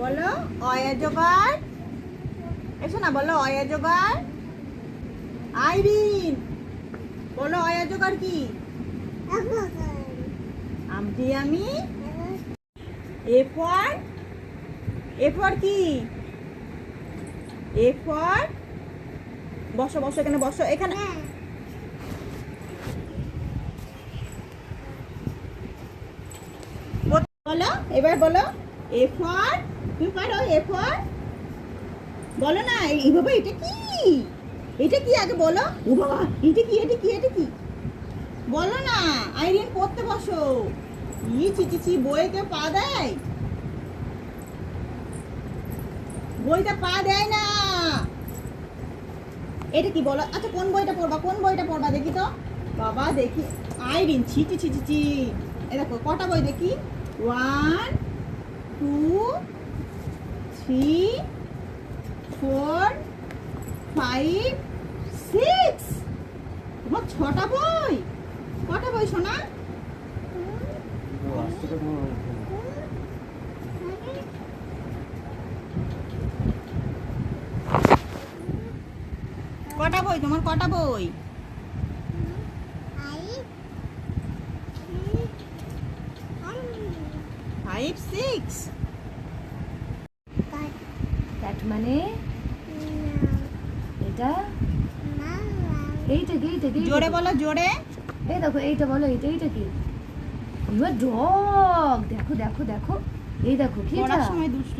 বলো অয়াজগার এসো না বলো অয়াজগার আইরিন, বলো অয়াজগার কি? আমটি আমি? এ ফর এ ফর কি? এ ফর বসো বসো, এখানে বসো, এখানে। বলো, এবার বলো, এ ফর তুমি পারো বলো না, এই বাবা এটা কি? এটা কি আগে বলো? ও বাবা এটা কি এটা কি এটা কি? বলো না, আইরিন পড়তে বসো। ই চি চি চি বইতে পা দেয়? বইটা পা দেয় না। এটা কি বলো? আচ্ছা কোন বইটা পড়বা? কোন বইটা পড়বা দেখি তো? বাবা, দেখি। আইরিন ছিটি ছিটি ছি এ দেখো, কটা বই দেখি? One three four five six তোমার ছটা বই। কটা বই শোনা কটা বই, তোমার কটা বই? ফাইভ সিক্স মানে? এটা? এইটা কি এইটা কি জোরে বলো জোরে। এই দেখো এইটা বলো এইটা এইটা কি? ইউ ডগ দেখো দেখো দেখো। এই দেখো কি এটা? সময় দুষ্টু